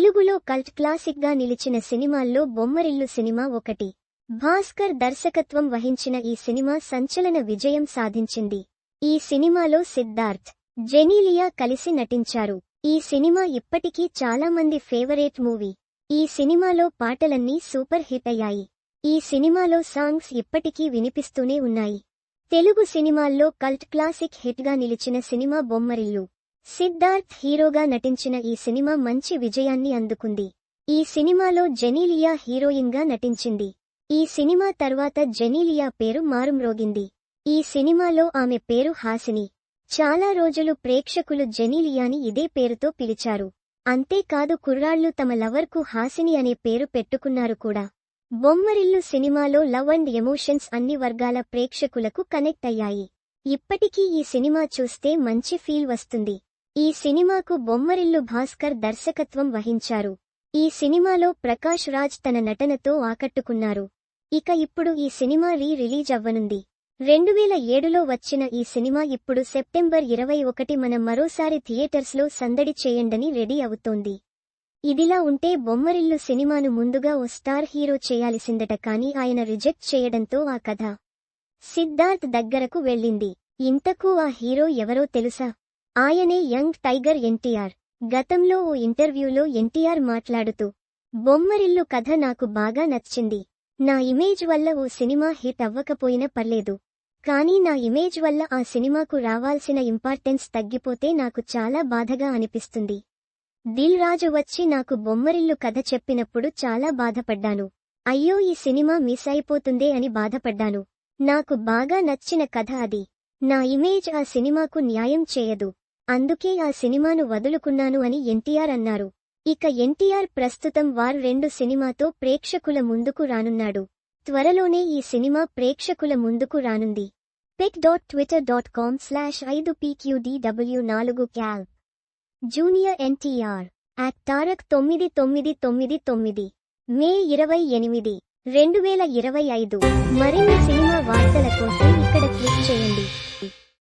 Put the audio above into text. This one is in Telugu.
తెలుగులో కల్ట్ క్లాసిక్గా నిలిచిన సినిమాల్లో బొమ్మరిల్లు సినిమా ఒకటి. భాస్కర్ దర్శకత్వం వహించిన ఈ సినిమా సంచలన విజయం సాధించింది. ఈ సినిమాలో సిద్ధార్థ్ జెనీలియా కలిసి నటించారు. ఈ సినిమా ఇప్పటికీ చాలా మంది ఫేవరేట్ మూవీ. ఈ సినిమాలో పాటలన్నీ సూపర్ హిట్ అయ్యాయి. ఈ సినిమాలో సాంగ్స్ ఇప్పటికీ వినిపిస్తూనే ఉన్నాయి. తెలుగు సినిమాల్లో కల్ట్ క్లాసిక్ హిట్గా నిలిచిన సినిమా బొమ్మరిల్లు. సిద్ధార్థ్ హీరోగా నటించిన ఈ సినిమా మంచి విజయాన్ని అందుకుంది. ఈ సినిమాలో జెనీలియా హీరోయిన్గా నటించింది. ఈ సినిమా తర్వాత జెనీలియా పేరు మారుమ్రోగింది. ఈ సినిమాలో ఆమె పేరు హాసిని. చాలా రోజులు ప్రేక్షకులు జెనీలియాని ఇదే పేరుతో పిలిచారు. అంతేకాదు కుర్రాళ్ళు తమ లవర్కు హాసిని అనే పేరు పెట్టుకున్నారు కూడా. బొమ్మరిల్లు సినిమాలో లవ్ అండ్ ఎమోషన్స్ అన్ని వర్గాల ప్రేక్షకులకు కనెక్ట్ అయ్యాయి. ఇప్పటికీ ఈ సినిమా చూస్తే మంచి ఫీల్ వస్తుంది. ఈ సినిమాకు బొమ్మరిల్లు భాస్కర్ దర్శకత్వం వహించారు. ఈ సినిమాలో ప్రకాష్ రాజ్ తన నటనతో ఆకట్టుకున్నారు. ఇక ఇప్పుడు ఈ సినిమా రీ రిలీజ్ అవ్వనుంది. రెండువేల ఏడులో వచ్చిన ఈ సినిమా ఇప్పుడు సెప్టెంబర్ ఇరవై ఒకటి మన మరోసారి థియేటర్స్లో సందడి చేయండని రెడీ అవుతోంది. ఇదిలా ఉంటే బొమ్మరిల్లు సినిమాను ముందుగా ఓ స్టార్ హీరో చేయాల్సిందట కానీ ఆయన రిజెక్ట్ చేయడంతో ఆ కథ సిద్ధార్థ్ దగ్గరకు వెళ్ళింది. ఇంతకు ఆ హీరో ఎవరో తెలుసా? ఆయనే యంగ్ టైగర్ ఎన్టీఆర్. గతంలో ఓ ఇంటర్వ్యూలో ఎన్టీఆర్ మాట్లాడుతూ బొమ్మరిల్లు కథ నాకు బాగా నచ్చింది. నా ఇమేజ్ వల్ల ఓ సినిమా హిట్ అవ్వకపోయినా పర్లేదు. కానీ నా ఇమేజ్ వల్ల ఆ సినిమాకు రావాల్సిన ఇంపార్టెన్స్ తగ్గిపోతే నాకు చాలా బాధగా అనిపిస్తుంది. దిల్ రాజు వచ్చి నాకు బొమ్మరిల్లు కథ చెప్పినప్పుడు చాలా బాధపడ్డాను. అయ్యో ఈ సినిమా మిస్ అయిపోతుందే అని బాధపడ్డాను. నాకు బాగా నచ్చిన కథ అది. నా ఇమేజ్ ఆ సినిమాకు న్యాయం చేయదు. అందుకే ఆ సినిమాను వదులుకున్నాను అని ఎన్టీఆర్ అన్నారు. ఇక ఎన్టీఆర్ ప్రస్తుతం వార్ రెండు సినిమాతో ప్రేక్షకుల ముందుకు రానున్నాడు. త్వరలోనే ఈ సినిమా ప్రేక్షకుల ముందుకు రానుంది. Pet dot twitter dot com slash ఐదు పీక్యూడీడబ్ల్యూ నాలుగు క్యాల్ జూనియర్ ఎన్టీఆర్. యాక్ట్ తారక్ తొమ్మిది తొమ్మిది తొమ్మిది తొమ్మిది. మే ఇరవై ఎనిమిది రెండు వేల ఇరవై ఐదు. మరిన్ని సినిమా వార్తల కోసం ఇక్కడ క్లిక్ చేయండి.